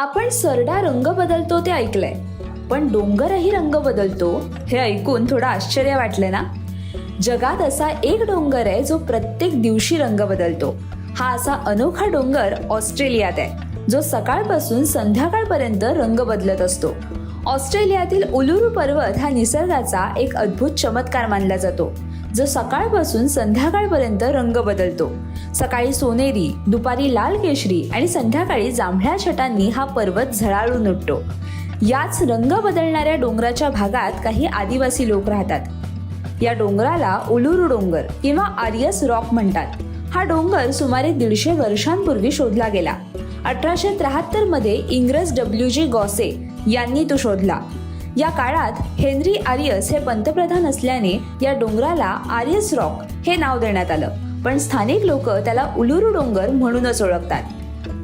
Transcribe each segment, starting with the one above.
आपण सरडा रंग बदलतो ते ऐकलंय. पण डोंगरही रंग बदलतो हे ऐकून थोडं आश्चर्य वाटलं ना? जगात असा एक डोंगर आहे जो प्रत्येक दिवशी रंग बदलतो. हा असा अनोखा डोंगर ऑस्ट्रेलियात आहे जो सकाळपासून संध्याकाळपर्यंत रंग बदलत असतो. ऑस्ट्रेलियातील उलुरू पर्वत हा निसर्गाचा एक अद्भुत चमत्कार मानला जातो. जो सकाळपासून संध्याकाळपर्यंत रंग बदलतो. सकाळी सोनेरी दुपारी लाल केशरी आणि संध्याकाळी जांभळ्या छटांनी हा पर्वत झळाळून उठतो. याच रंग बदलणाऱ्या डोंगराच्या भागात काही आदिवासी लोक राहतात. या डोंगराला उलुरू डोंगर किंवा आर्यस रॉक म्हणतात. हा डोंगर सुमारे दीडशे वर्षांपूर्वी शोधला गेला. अठराशे त्र्याहत्तरमध्ये इंग्रज डब्ल्यू जी गॉसे यांनी तो शोधला. या काळात हेनरी आर्यस हे पंतप्रधान असल्याने या डोंगराला आर्यस रॉक हे नाव देण्यात आलं. पण स्थानिक लोक त्याला उलुरू डोंगर म्हणूनच ओळखतात.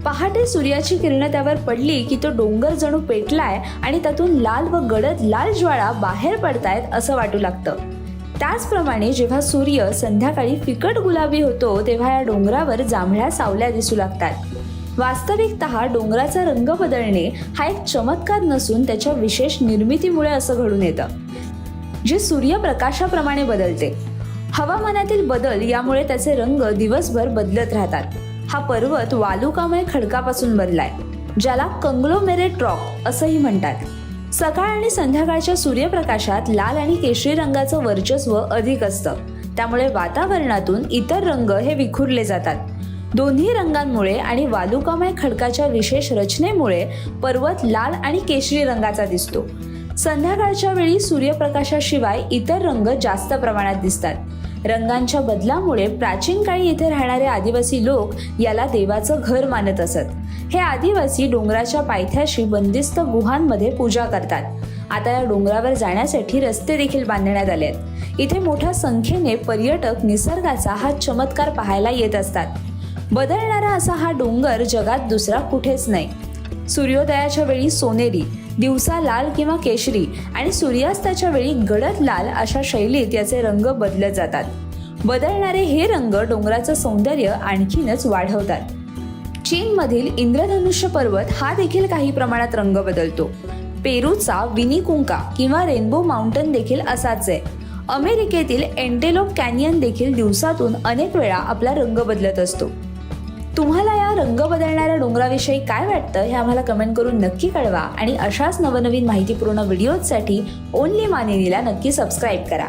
पहाटे सूर्याची किरणं त्यावर पडली की तो डोंगर जणू पेटलाय आणि त्यातून लाल व गडद लाल ज्वाळा बाहेर पडतायत असं वाटू लागतं. त्याचप्रमाणे जेव्हा सूर्य संध्याकाळी फिकट गुलाबी होतो तेव्हा या डोंगरावर जांभळ्या सावल्या दिसू लागतात. वास्तविकत डोंगराचा रंग बदलणे हा एक चमत्कार नसून त्याच्या विशेष निर्मितीमुळे असं घडून येतं जे सूर्यप्रकाशाप्रमाणे बदलते. हवामानातील बदल यामुळे त्याचे रंग दिवसभर बदलत राहतात. हा पर्वत वालुकामय खडकापासून बनलाय ज्याला कंग्लोमेरेट रॉक असंही म्हणतात. सकाळ आणि संध्याकाळच्या सूर्यप्रकाशात लाल आणि केशरी रंगाचं वर्चस्व अधिक असतं. त्यामुळे वातावरणातून इतर रंग हे विखुरले जातात. दोन्ही रंगांमुळे आणि वालुकामय खडकाच्या विशेष रचनेमुळे पर्वत लाल आणि केशरी रंगाचा दिसतो. संध्याकाळच्या वेळी सूर्यप्रकाशाशिवाय इतर रंग जास्त प्रमाणात दिसतात. रंगांच्या बदलामुळे प्राचीन काळी इथे राहणारे आदिवासी लोक याला देवाचं घर मानत असत. हे आदिवासी डोंगराच्या पायथ्याशी बंदिस्त गुहांमध्ये पूजा करतात. आता या डोंगरावर जाण्यासाठी रस्ते देखील बांधण्यात आले आहेत इथे मोठ्या संख्येने पर्यटक निसर्गाचा हा चमत्कार पाहायला येत असतात. बदलणारा असा हा डोंगर जगात दुसरा कुठेच नाही. सूर्योदयाच्या वेळी सोनेरी दिवसा लाल किंवा केशरी आणि सूर्यास्ताच्या वेळी गडद लाल अशा शैलीत याचे रंग बदलत जातात. बदलणारे हे रंग डोंगराचं सौंदर्य आणखीनच वाढवतात. चीनमधील इंद्रधनुष्य पर्वत हा देखील काही प्रमाणात रंग बदलतो. पेरूचा विनिकुंका किंवा रेनबो माउंटन देखील असाच आहे. अमेरिकेतील एंटेलोप कॅनियन देखील दिवसातून अनेक वेळा आपला रंग बदलत असतो. तुम्हाला या रंग बदलणाऱ्या डोंगराविषयी काय वाटतं हे आम्हाला कमेंट करून नक्की कळवा. आणि अशाच नवनवीन माहितीपूर्ण व्हिडिओजसाठी ओनली मानिनीला नक्की सबस्क्राईब करा.